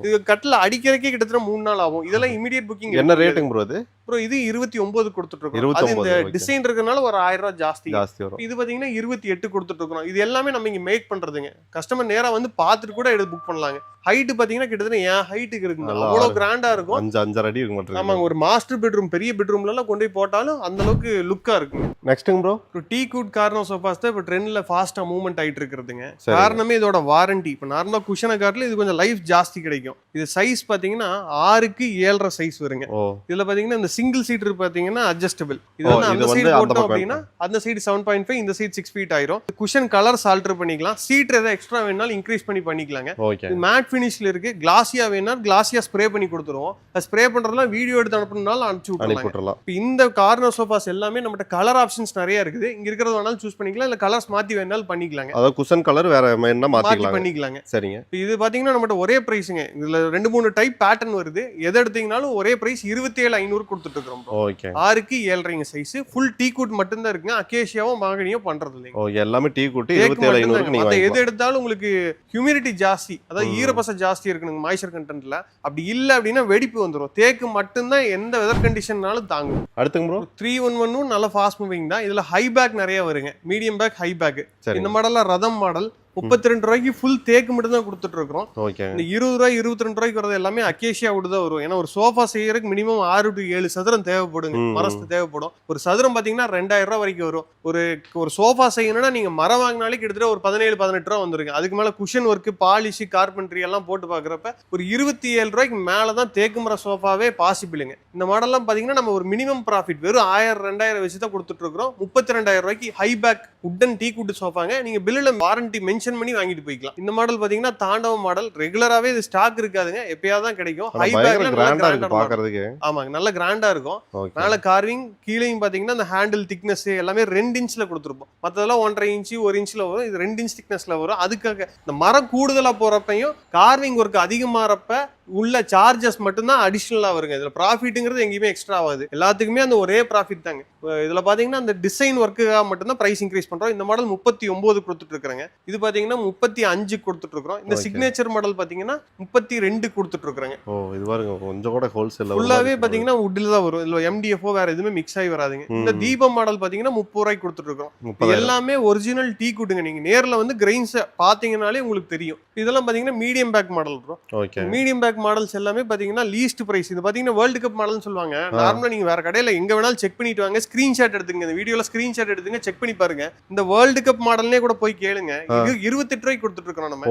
இது கட்டில அடிக்கிறதுக்கே கிட்டத்தட்ட மூணு நாள் ஆகும். இதெல்லாம் இமிடியட் புக்கிங் என்ன ரேட்டுங்க ப்ரோ இது? அப்புறம் இது இருபத்தி ஒன்பது கொடுத்துட்டு இருக்கோம் 29, அது இந்த. டிசைன் இருக்கறனால ஒரு ஆயிரம் ரூபாய் ஜாஸ்தி. ஜாஸ்தி வரும். இது பாத்தீங்கன்னா இருபத்தி எட்டு கொடுத்துட்டு இருக்கோம் இது எல்லாமே நம்ம இங்க மேக் பண்றதுங்க. கஸ்டமர் நேரா வந்து பார்த்துட்டு கூட எடுத்து புக் பண்ணலாங்க. ஹைட் பாத்தீங்கன்னா கிட்டத்தட்ட என் ஹைட்டுக்கு இருக்குங்க. அவ்வளவு. கிராண்டா இருக்கும். அஞ்சு அஞ்சரை அடி இருக்க மாட்டேங்குது ஆமாங்க ஒரு மாஸ்டர் பெட்ரூம் பெரிய பெட்ரூம்ல எல்லாம் கொண்டு போய் போட்டாலும் அந்த அளவுக்கு லுக்கா இருக்குங்க. நெக்ஸ்ட்டுங்க ப்ரோ டீ கூட் கார்னோ சோஃபாஸ் தான் இப்போ ட்ரெண்ட்ல ஃபாஸ்டா மூவ்மெண்ட் ஆயிட்டு இருக்கிறதுங்க. காரணமே இதோட வாரண்டி இப்போ நார்மலா குஷனை காட்டில் இது கொஞ்சம் லைஃப் ஜாஸ்தி கிடைக்கும். இது சைஸ் பாத்தீங்கன்னா ஆறுக்கு ஏழரை சைஸ் வருங்க. இதுல பாத்தீங்கன்னா இந்த சிங்கிள் சீட்டர் பாத்தீங்கன்னா அட்ஜஸ்டபிள் இது வந்து அந்த சைடு போட்டோம் அப்படின்னா அந்த சைடு செவன் பாயிண்ட் ஃபைவ் இந்த சைடு சிக்ஸ் ஃபீட் ஆயிரும். குஷன் கலர்ஸ் ஆல்டர் பண்ணிக்கலாம். சீட் ஏதாவது எக்ஸ்ட்ரா வேணாலும் இன்க்ரீஸ் பண்ணி பண்ணிக்கலாங்க. இது மேட் ஃபினிஷ்ல இருக்கு. கிளாசியா வேணா கிளாசியா ஸ்ப்ரே பண்ணி கொடுத்துருவோம். ஸ்ப்ரே பண்றதுலாம் வீடியோ எடுத்து அனுப்பணும்னாலும் அனுப்பிச்சு விட்டுறலாம். இப்போ இந்த கார்னர் சோஃபாஸ் எல்லாமே நம்மகிட்ட கலர் ஆப்ஷன்ஸ் நிறைய இருக்குது. இங்க இருக்கிறது வேணாலும் சூஸ் பண்ணிக்கலாம். இல்ல கலர்ஸ் மாத்தி வேணாலும் பண்ணிக்கலாங்க. அதாவது குஷன் கலர் வேற என்ன மாத்தி மாத்திக்கலாம் பண்ணிக்கலாங்க. சரிங்க. இப்ப இது பாத்தீங்கன்னா நம்மகிட்ட ஒரே பிரைஸுங்க இதுல ரெண்டு மூணு டைப் பேட்டர்ன் வருது. எதை எடுத்தீங்கனாலும் ஒரே பிரைஸ் இருபத்தி ஏழு ஐநூறு கொடுத்துட்டு இருக்கிறோம். ஓகே ஆறுக்கு ஏழரைங்க சைஸ் ஃபுல் டீ கூட் மட்டும்தான் இருக்குங்க. அக்கேஷியாவும் மாங்கனியும் பண்றது இல்லைங்க எல்லாமே டீ கூட்டி இருபத்தி ஏழு எது எடுத்தாலும் உங்களுக்கு ஹியூமிடிட்டி ஜாஸ்தி. அதாவது ம். ஈரப்பசம் ஜாஸ்தி இருக்கணுங்க மாய்ச்சர் கண்டென்ட்ல அப்படி இல்ல அப்படின்னா வெடிப்பு வந்துரும். தேக்கு மட்டும்தான் எந்த வெதர் கண்டிஷன்னாலும் தாங்கும். அடுத்துங்க ப்ரோ த்ரீ ஒன் ஒன்னும் நல்ல ஃபாஸ்ட் மூவிங் தான். இதுல ஹை பேக் நிறைய வருங்க. மீடியம் பேக் ஹை பேக் இந்த மாடல்ல ரதம் மாடல் முப்பத்தி ரெண்டு ரூபாய்க்கு ஃபுல் தேக்கு மட்டும் தான் கொடுத்துட்டு இருக்கிறோம் இந்த இருபது ரூபாய் இருபத்தி ரெண்டு ரூபாய்க்கு வரது எல்லாமே அக்கேஷியா விட்டு தான் வரும். ஏன்னா ஒரு சோஃபா செய்யறதுக்கு மினிமம் ஆறு டு ஏழு சதுரம் தேவைப்படுங்க. மரஸ்து தேவைப்படும். ஒரு சதுரம் பாத்தீங்கன்னா ரெண்டாயிரம் ரூபாய் வரைக்கும் வரும். ஒரு ஒரு சோஃபா செய்யணும்னா நீங்க மரம் வாங்கினாலே கிட்டத்தட்ட ஒரு பதினேழு பதினெட்டு ரூபா வந்துருங்க. அதுக்கு மேல குஷன் ஒர்க் பாலிஷ் கார்பென்ட்ரி எல்லாம் போட்டு பாக்குறப்ப ஒரு இருபத்தி ஏழு ரூபாய்க்கு மேல தான் தேக்கு மர சோஃபாவே பாசிபிளுங்க இந்த மாடல்லாம் பாத்தீங்கன்னா நம்ம ஒரு மினிமம் ப்ராஃபிட் வெறும் ஆயிரம் ரெண்டாயிரம் வச்சு தான் கொடுத்துட்டு இருக்கிறோம் முப்பத்தி ரெண்டாயிரம் ரூபாய்க்கு high back wooden teak wood சோஃபாங்க நீங்க பில்லுல வாரண்டி மென்ஷன் பண்ணி வாங்கிட்டு போய்க்கலாம். இந்த மாடல் பாத்தீங்கன்னா தாண்டவ மாடல் ரெகுலராவே இது ஸ்டாக் இருக்காதுங்க. எப்பயாவது தான் கிடைக்கும் ஹை பேக்ல கிராண்டா இருக்கு கிராண்டா பாக்குறதுக்கு. ஆமாங்க நல்ல கிராண்டா இருக்கும். மேல கார்விங் கீழேயும் பாத்தீங்கன்னா அந்த ஹேண்டில் திக்னஸ் எல்லாமே ரெண்டு இன்ச்ல கொடுத்துருப்போம். மத்ததெல்லாம் ஒன்றரை இன்ச்சு ஒரு இன்ச்ல வரும். இது ரெண்டு இன்ச் திக்னஸ்ல வரும். அதுக்காக இந்த மரம் கூடுதலா போறப்பையும் கார்விங் ஒர்க் அதிகமாறப்ப உள்ள சார்ஜஸ் மட்டும்தான் அடிஷ்னலா வருங்க. இதுல ப்ராஃபிட்டுங்கிறது எங்கேயுமே எக்ஸ்ட்ரா ஆகாது. எல்லாத்துக்குமே அந்த ஒரே ப்ராஃபிட் தாங்க. இப்ப இதுல பாத்தீங்கன்னா அந்த டிசைன் ஒர்க்குக்காக மட்டும்தான் பிரைஸ் இன்க்ரீஸ் பண்றோம். இந்த மாடல் முப்பத்தி ஒன்பது கொடுத்துட்டு இருக்காங்க இது பாத்தீங்கன்னா முப்பத்தி அஞ்சு கொடுத்துட்டு இருக்கிறோம் இந்த. சிக்னேச்சர் மாடல் பாத்தீங்கன்னா முப்பத்தி ரெண்டு கொடுத்துட்டு இருக்காங்க ஓ இது பாருங்க. கொஞ்சம் கூட ஹோல்சேல் ஃபுல்லாவே பாத்தீங்கன்னா வுட்ல தான் வரும். இதுல எம்டிஎஃப்ஓ வேற எதுவுமே மிக்ஸ் ஆகி வராதுங்க. இந்த. தீபம் மாடல் பாத்தீங்கன்னா முப்பது ரூபாய்க்கு இருக்கோம் முப்பதாயிரம். எல்லாமே ஒரிஜினல் டீ குட்டுங்க. நீங்க நேர்ல வந்து கிரெயின்ஸ் பாத்தீங்கன்னாலே உங்களுக்கு தெரியும். இதெல்லாம் பாத்தீங்கன்னா medium back model okay medium back models எல்லாமே பாத்தீங்கன்னா லீஸ்ட் பிரைஸ் இது பாத்தீங்கன்னா வேர்ல்டு கப் மாடல்னு சொல்லுவாங்க. நார்மலா நீங்க வேற கடையில எங்க வேணாலும் செக் பண்ணிட்டு வாங்க. ஸ்கிரீன்ஷாட் எடுத்துங்க. இந்த வீடியோல ஸ்கிரீன்ஷாட் எடுத்துங்க செக் பண்ணி பாருங்க. இந்த வேர்ல்டு கப் மாடல்னே கூட போய் கேளுங்க. இது இருபத்தெட்டு ரூபாய்க்கு கொடுத்துட்டு இருக்கோம் நம்ம.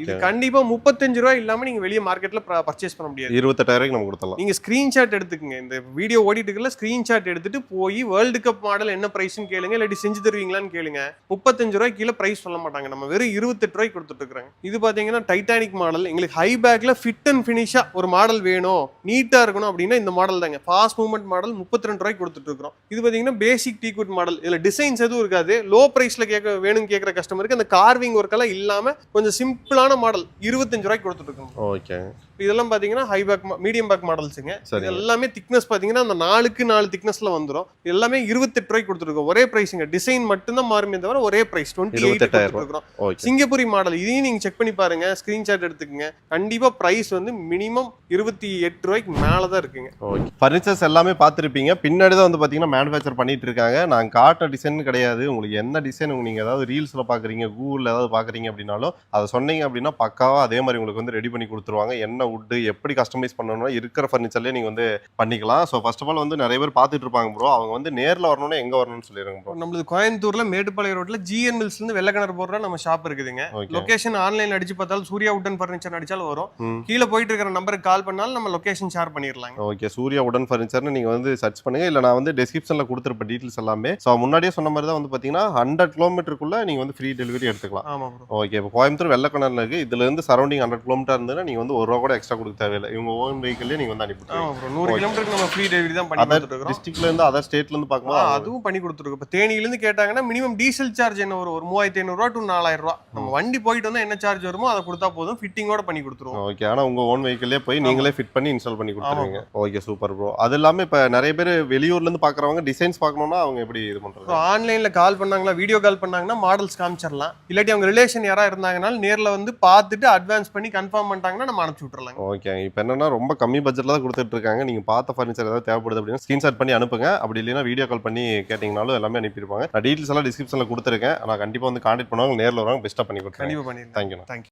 இது ஓகே கண்டிப்பா முப்பத்தஞ்சு ரூபாய் இல்லாம நீங்க வெளிய மார்க்கெட்ல பர்ச்சேஸ் பண்ண முடியாது. இருபத்தெட்டாயிரம் நம்ம கொடுத்துடலாம். நீங்க ஸ்கிரீன்ஷாட் எடுத்துக்கங்க. இந்த வீடியோ ஓடிட்டு இருக்கல ஸ்கிரீன்ஷாட் எடுத்துட்டு போய் வேர்ல்டு கப் மாடல் என்ன பிரைஸ்னு கேளுங்க. இல்லாட்டி செஞ்சு தருவீங்களான்னு கேளுங்க. முப்பத்தஞ்சு ரூபாய் கீழே பிரைஸ் சொல்ல மாட்டாங்க. நம்ம வெறும் இருபத்தெட்டு ரூபாய்க்கு கொடுத்துட்டு இருக்காங்க இது பாத்தீங்கன்னா டைட்டானிக் மாடல் எங்களுக்கு ஹை பேக்ல ஃபிட் அண்ட் ஃபினிஷா ஒரு மாடல் வேணும். நீட்டாக இருக்கணும் அப்படின்னா இந்த மாடல் தாங்க. ஃபாஸ்ட் மூவ்மெண்ட் மாடல் முப்பத்தி ரெண்டு ரூபாய்க்கு கொடுத்துட்டு இருக்கிறோம் இது பார்த்தீங்கன்னா பேசிக் டீக்வுட் மாடல் இதில் டிசைன்ஸ் எதுவும் இருக்காது. லோ ப்ரைஸில் கேட்க வேணும்னு கேட்குற கஸ்டமருக்கு அந்த கார்விங் ஒர்க்கெல்லாம் இல்லாமல் கொஞ்சம் சிம்பிளான மாடல் இருபத்தஞ்சு ரூபாய்க்கு கொடுத்துட்டு இருக்கோம் ஓகே இதெல்லாம் பாத்தீங்கன்னா ஹை பேக் மீடியம் பேக் மாடல்ஸுங்க. இது எல்லாமே திக்னஸ் பாத்தீங்கன்னா அந்த நாலுக்கு நாலு திக்னஸ்ல வந்துரும். இது எல்லாமே இருபத்தெட்டு ரூபாய்க்கு கொடுத்துருக்கோம். ஒரே பிரைஸுங்க டிசைன் மட்டும்தான் மாறுமே தவிர ஒரே பிரைஸ் டுவெண்ட்டி எயிட் 28,000 கொடுத்துருக்கோம் சிங்கப்பூரி மாடல் இதையும் நீங்க செக் பண்ணி பாருங்க. ஸ்கிரீன்ஷாட் எடுத்துக்கங்க. கண்டிப்பா பிரைஸ் வந்து மினிமம் இருபத்தி எட்டு ரூபாய்க்கு மேலதான் இருக்குங்க. ஓகே. ஃபர்னிச்சர்ஸ் எல்லாமே பார்த்துருப்பீங்க. பின்னாடி தான் வந்து பார்த்தீங்கன்னா மேனுஃபேக்சர் பண்ணிட்டு இருக்காங்க. நான் காட்ட டிசைன் கிடையாது. உங்களுக்கு என்ன டிசைன் நீங்கள் ஏதாவது ரீல்ஸில் பார்க்குறீங்க கூகுளில் ஏதாவது பார்க்குறீங்க அப்படின்னாலும் அதை சொன்னீங்க அப்படின்னா பக்காவாக அதே மாதிரி உங்களுக்கு வந்து ரெடி பண்ணி கொடுத்துருவாங்க. என்ன வுட்டு எப்படி கஸ்டமைஸ் பண்ணணும்னா இருக்கிற ஃபர்னிச்சர்லேயே நீங்கள் வந்து பண்ணிக்கலாம். ஸோ ஃபர்ஸ்ட் ஆஃப் ஆல் வந்து நிறைய பேர் பார்த்துட்டு இருப்பாங்க ப்ரோ அவங்க வந்து நேரில் வரணும்னா எங்கே வரணும்னு சொல்லிடுங்க ப்ரோ நம்மளது கோயம்புத்தூர்ல மேட்டுப்பாளையம் ரோட்ல ஜிஎன் மில்ஸ்ல இருந்து வெள்ளக்கிணறு போடுற நம்ம ஷாப் இருக்குதுங்க. ஓகே லொகேஷன் ஆன்லைன்ல அடிச்சு பார்த்தாலும் சூர்யா உட்டன் ஃபர்னிச்சர் அடிச்சாலும் வரும். கீழே போயிட்டு இருக்கிற நம்பருக்கு கால் பண்ணாலும் நம்ம லொகேஷன் ஷேர் பண்ணிடலாங்க. ஓகே சூர்யா உடன் ஃபர்னிச்சர்னு நீங்கள் வந்து சர்ச் பண்ணுங்க. இல்லை நான் வந்து டிஸ்கிரிப்ஷனில் கொடுத்துருப்பேன் டீட்டெயில்ஸ் எல்லாமே. ஸோ முன்னாடியே சொன்ன மாதிரி தான் வந்து பார்த்தீங்கன்னா ஹண்ட்ரட் கிலோமீட்டருக்குள்ளே நீங்கள் வந்து ஃப்ரீ டெலிவரி எடுத்துக்கலாம். ஓகே இப்போ கோயம்புத்தூர் வெள்ளக்கணர்ல இருக்கு. இதுல இருந்து சரௌண்டிங் ஹண்ட்ரட் கிலோமீட்டர் இருந்ததுன்னா நீங்க வந்து ஒரு ரூபா கூட எக்ஸ்ட்ரா கொடுக்க தேவையில்லை. இவங்க ஓன் வெஹிக்கிள்லேயே நீங்க வந்து ப்ரோ நூறு. கிலோமீட்டருக்கு நம்ம ஃப்ரீ டெலிவரி தான் பண்ணி அதர் கொடுத்துட்டு இருக்கோம் டிஸ்ட்ரிக்ட்ல இருந்து அதர் ஸ்டேட்ல இருந்து ஆ, பார்க்கும்போது அது- அதுவும் பண்ணி கொடுத்துருக்கோம். இப்போ தேனியில இருந்து கேட்டாங்கன்னா மினிமம் டீசல் சார்ஜ் என்ன வரும்? ஒரு மூவாயிரத்தி ஐநூறுரூவா டு நாலாயிரம் ரூபா நம்ம வண்டி போயிட்டு வந்தா என்ன சார்ஜ் வருமோ அதை கொடுத்தா போதும். ஃபிட்டிங்கோட பண்ணி கொடுத்துருவோம். ஓகே ஆனா உங்க ஓன் வெஹிக்கிள்லேயே போய் நீங்களே ஃபிட் பண்ணி இன்ஸ்டால் பண்ணி கொடுத்துருவீங்க. ஓகே சூப்பர் ப்ரோ அது இல்லாம இப்ப நிறைய பேர் வெளியூர்ல இருந்து பாக்குறவங்க டிசைன்ஸ் பார்க்கணும்னா அவங்க எப்படி இது பண்றது? ஸோ ஆன்லைன்ல கால் பண்ணாங்களா வீடியோ கால் பண்ணாங்கன்னா மாடல்ஸ் காமிச்சிடலாம். இல்லாட்டி அவங்க ரிலேஷன் யாரா இருந்தாங்கனாலும் நேர்ல வந்து பார்த்துட்டு அட்வான்ஸ் பண்ணி கன்ஃபார்ம் பண்ணிட்டாங்கன்னா நம்ம அனுப்பிச்சு விட்டுறலாங்க ஓகே. இப்போ என்னன்னா ரொம்ப கம்மி பட்ஜெட்ல தான் கொடுத்துட்டு இருக்காங்க நீங்க பார்த்த ஃபர்னிச்சர் ஏதாவது தேவைப்படுது அப்படின்னா ஸ்கிரீன்ஷாட் பண்ணி அனுப்புங்க. அப்படி இல்லைன்னா வீடியோ கால் பண்ணி கேட்டிங்கனாலும் எல்லாமே அனுப்பியிருப்பாங்க. நான் டீட்டெயில்ஸ் எல்லாம் டிஸ்கிரிப்ஷனில் கொடுத்துருக்கேன். நான் கண்டிப்பா வந்து கான்டாக்ட் பண்ணுவாங்க நேரில் வருவாங்க பெஸ்ட்டாக பண்ணி பண்ணிடலாம். Thank you thank you